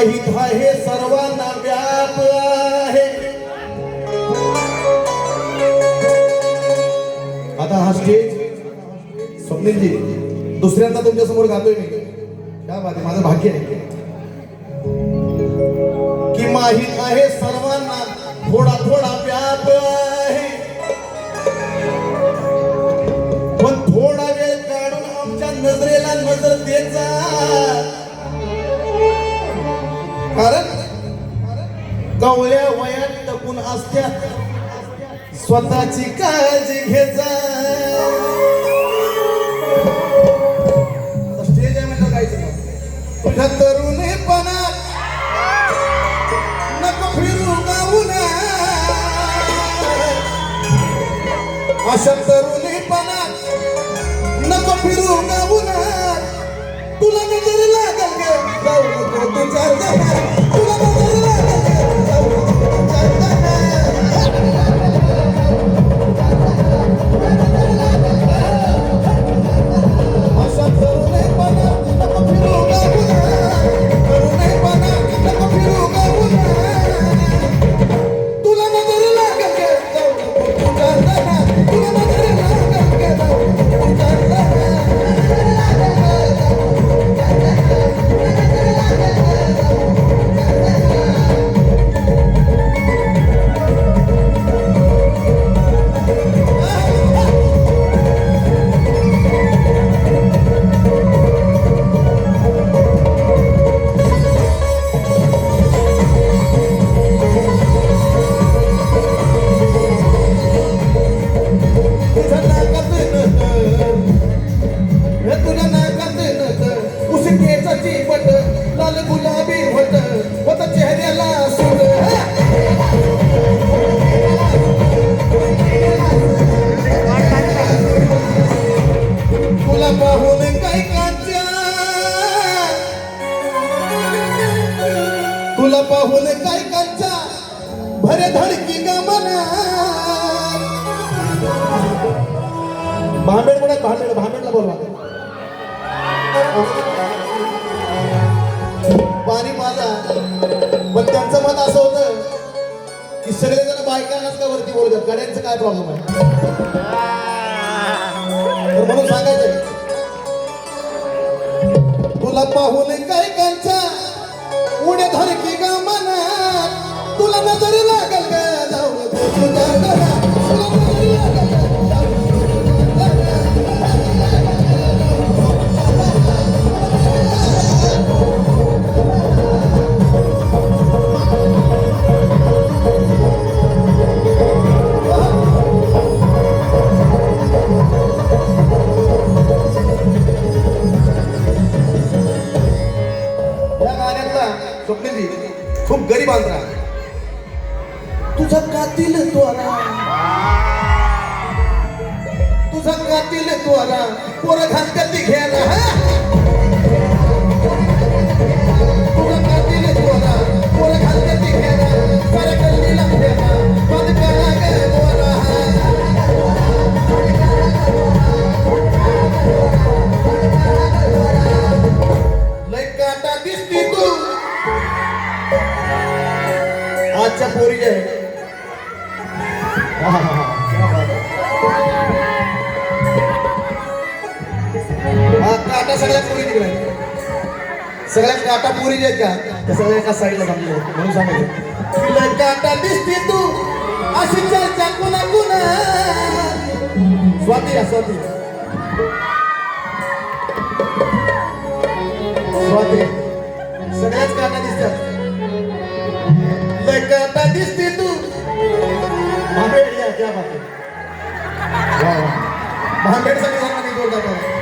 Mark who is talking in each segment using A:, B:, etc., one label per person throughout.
A: माहीत आहे सर्वांना व्याप आहे. आता हा स्टेज स्वप्नीलजी दुसऱ्यांदा तुमच्यासमोर गातोय मी. काय बात माझं भाग्य आहे. की माहीत आहे सर्वांना थोडा थोडा व्याप आहे. पण थोडा वेळ काढून आमच्या नजरेला नजर द्यायचा कारण गवळ्या वयात टपून असत्या. स्वतःची काळजी घ्यायचा स्टेज आहे म्हणलं काहीच तुझ्या नको फिरू गाऊना. अशा तरुणीपणात नको फिरू गाऊना. तुला तुझ्या भांबेड कोण आहेत भांबेड भांबेडला बोलवा. पाणी माझा पण त्यांचं मत असं होतं की सगळेजण बायकांनाच का वरती बोलतात गाड्यांचं काय प्रॉब्लेम आहे? तर म्हणून सांगायचं तुला पाहून काय कांचा उड्या धरकी ग तुझा कातील त्वरा तुझा कातील त्वरा पोर घालत्यात ती घ्यायला हा? तुझा कातील त्वरा पोरं घालत्यात ती घ्यायला साऱ्या गल्लीला फिरायला. बंद करा ग बोरा लय काटा दिसती तू. आजच्या पोरी आहे. काटा सगळ्या पोरी तिकडे सगळ्या काटा पोरी जे आहेत का त्या सगळ्या एका साईडला थांबले म्हणून सांगायचं लय काटा दिसती तू अशी चर्चा कुणा कुणा स्वाती या स्वाती स्वाती सगळ्याच काटा दिसतात लय काटा दिसते तू भांबेड या क्या बात आहे. वा वा भांबेड सगळ्यांना मी बोलता मला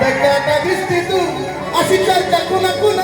A: लय काटा दिसते तू अशी चर्चा कुणा कुणा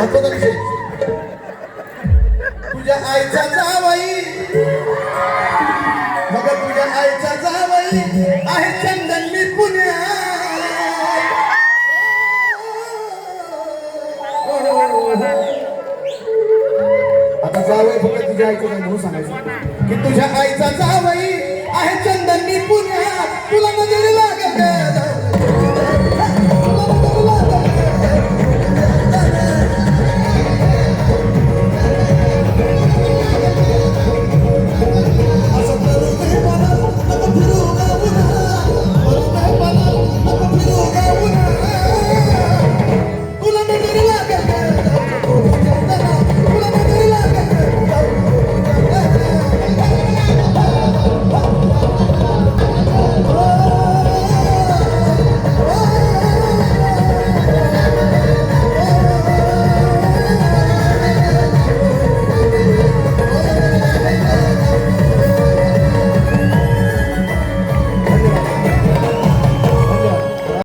A: नाही पण तुझ्या आईचा जावाई. मग तुझ्या आईचा जावाई आहे चंदन मी पुण्या आता जावई फक्त तुझ्या आईचं म्हणून सांगायचं की तुझ्या आईचा जावई आहे चंदन मी पुण्या तुला नजरेला